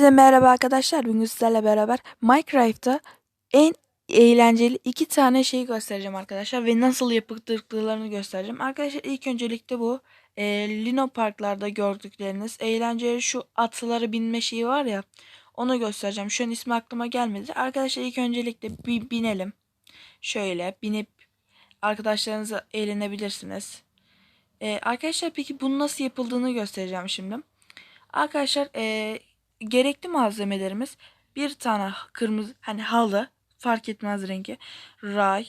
Hepinize merhaba arkadaşlar. Bugün sizlerle beraber Minecraft'ta en eğlenceli iki tane şeyi göstereceğim arkadaşlar. Ve nasıl yapıldıklarını göstereceğim. Arkadaşlar ilk öncelikle bu e, Lino Parklarda gördükleriniz eğlenceli şu atları binme şeyi var ya. Onu göstereceğim. Şu an ismi aklıma gelmedi. Arkadaşlar ilk öncelikle bir binelim. Şöyle binip arkadaşlarınızla eğlenebilirsiniz. E, arkadaşlar peki bunun nasıl yapıldığını göstereceğim şimdi. Arkadaşlar e, gerekli malzemelerimiz bir tane kırmızı hani halı fark etmez rengi ray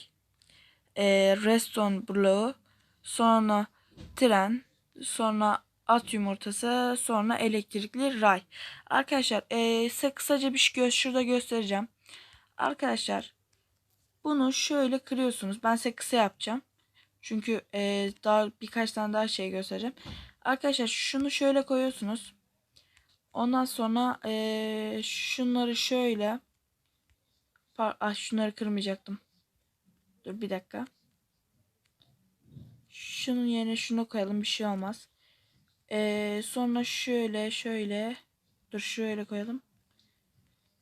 e, reston bloğu sonra tren sonra at yumurtası sonra elektrikli ray. Arkadaşlar e, size kısaca bir şey gö şurada göstereceğim. Arkadaşlar bunu şöyle kırıyorsunuz. Ben size kısa yapacağım. Çünkü e, daha birkaç tane daha şey göstereceğim. Arkadaşlar şunu şöyle koyuyorsunuz Ondan sonra ee, şunları şöyle ah, şunları kırmayacaktım. Dur bir dakika. Şunun yerine şunu koyalım bir şey olmaz. Ee, sonra şöyle şöyle dur şöyle koyalım.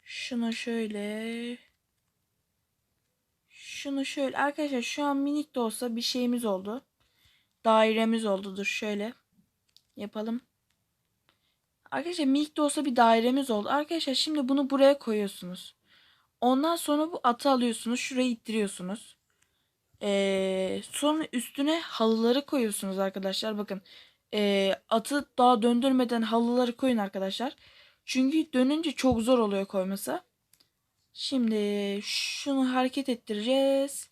Şunu şöyle şunu şöyle arkadaşlar şu an minik de olsa bir şeyimiz oldu. Dairemiz oldu. Dur şöyle yapalım. Arkadaşlar minik de olsa bir dairemiz oldu. Arkadaşlar şimdi bunu buraya koyuyorsunuz. Ondan sonra bu atı alıyorsunuz. Şuraya ittiriyorsunuz. Ee, sonra üstüne halıları koyuyorsunuz arkadaşlar. Bakın e, atı daha döndürmeden halıları koyun arkadaşlar. Çünkü dönünce çok zor oluyor koyması. Şimdi şunu hareket ettireceğiz.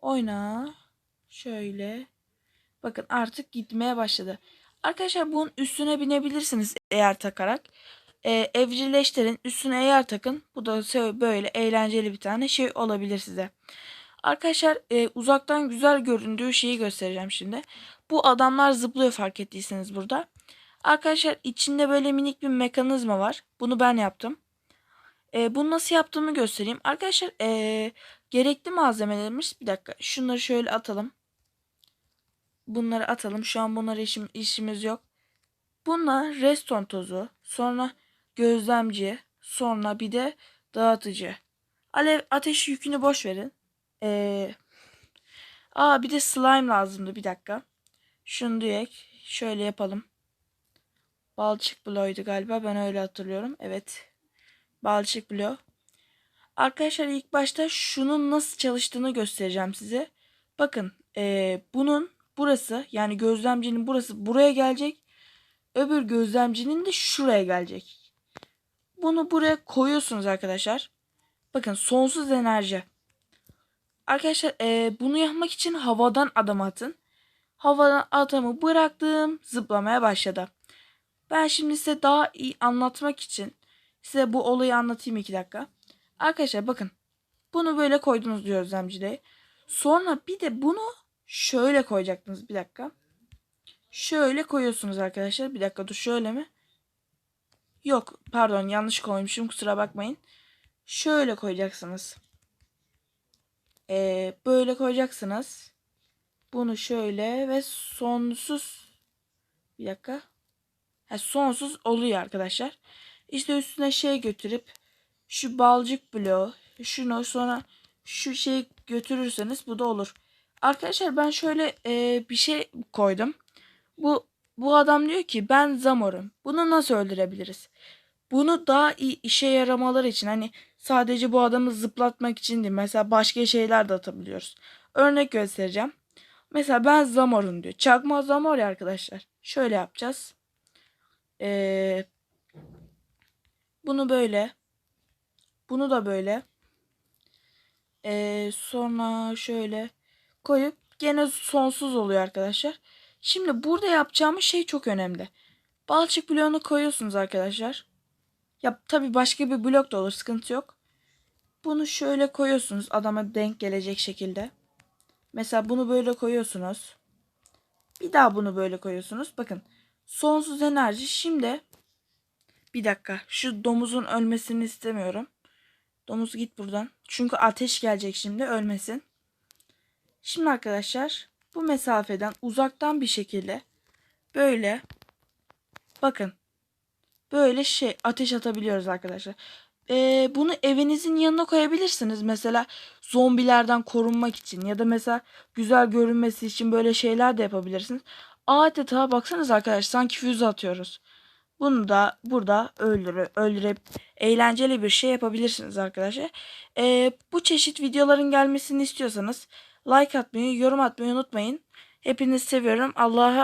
Oyna. Şöyle. Bakın artık gitmeye başladı. Arkadaşlar bunun üstüne binebilirsiniz eğer takarak. Ee, evcilleştirin üstüne eğer takın. Bu da böyle eğlenceli bir tane şey olabilir size. Arkadaşlar e, uzaktan güzel göründüğü şeyi göstereceğim şimdi. Bu adamlar zıplıyor fark ettiyseniz burada. Arkadaşlar içinde böyle minik bir mekanizma var. Bunu ben yaptım. E, bunu nasıl yaptığımı göstereyim. Arkadaşlar e, gerekli malzemelerimiz bir dakika şunları şöyle atalım. Bunları atalım. Şu an bunlara işim, işimiz yok. Bunlar reston tozu. Sonra gözlemci. Sonra bir de dağıtıcı. Alev ateş yükünü boş verin. Ee, aa bir de slime lazımdı. Bir dakika. Şunu diyek. Şöyle yapalım. Balçık bloğuydu galiba. Ben öyle hatırlıyorum. Evet. Balçık bloğu. Arkadaşlar ilk başta şunun nasıl çalıştığını göstereceğim size. Bakın ee, bunun burası yani gözlemcinin burası buraya gelecek. Öbür gözlemcinin de şuraya gelecek. Bunu buraya koyuyorsunuz arkadaşlar. Bakın sonsuz enerji. Arkadaşlar e, bunu yapmak için havadan adam atın. Havadan adamı bıraktım zıplamaya başladı. Ben şimdi size daha iyi anlatmak için size bu olayı anlatayım iki dakika. Arkadaşlar bakın bunu böyle koydunuz gözlemciliğe. Sonra bir de bunu şöyle koyacaktınız. Bir dakika. Şöyle koyuyorsunuz arkadaşlar. Bir dakika dur şöyle mi? Yok pardon yanlış koymuşum kusura bakmayın. Şöyle koyacaksınız. Ee, böyle koyacaksınız. Bunu şöyle ve sonsuz bir dakika. Ha, sonsuz oluyor arkadaşlar. İşte üstüne şey götürüp şu balcık bloğu şunu sonra şu şey götürürseniz bu da olur. Arkadaşlar ben şöyle e, bir şey koydum. Bu bu adam diyor ki ben Zamor'um. Bunu nasıl öldürebiliriz? Bunu daha iyi işe yaramalar için hani sadece bu adamı zıplatmak için değil. Mesela başka şeyler de atabiliyoruz. Örnek göstereceğim. Mesela ben Zamor'um diyor. Çakma Zamor ya arkadaşlar. Şöyle yapacağız. Ee, bunu böyle. Bunu da böyle. Ee, sonra şöyle koyup gene sonsuz oluyor arkadaşlar. Şimdi burada yapacağımız şey çok önemli. Balçık bloğunu koyuyorsunuz arkadaşlar. Ya tabi başka bir blok da olur sıkıntı yok. Bunu şöyle koyuyorsunuz adama denk gelecek şekilde. Mesela bunu böyle koyuyorsunuz. Bir daha bunu böyle koyuyorsunuz. Bakın sonsuz enerji şimdi bir dakika şu domuzun ölmesini istemiyorum. Domuz git buradan. Çünkü ateş gelecek şimdi ölmesin. Şimdi arkadaşlar bu mesafeden uzaktan bir şekilde böyle bakın böyle şey ateş atabiliyoruz arkadaşlar. Ee, bunu evinizin yanına koyabilirsiniz. Mesela zombilerden korunmak için ya da mesela güzel görünmesi için böyle şeyler de yapabilirsiniz. Adeta baksanız arkadaşlar sanki füze atıyoruz. Bunu da burada öldürü, öldürüp eğlenceli bir şey yapabilirsiniz arkadaşlar. Ee, bu çeşit videoların gelmesini istiyorsanız like atmayı, yorum atmayı unutmayın. Hepinizi seviyorum. Allah'a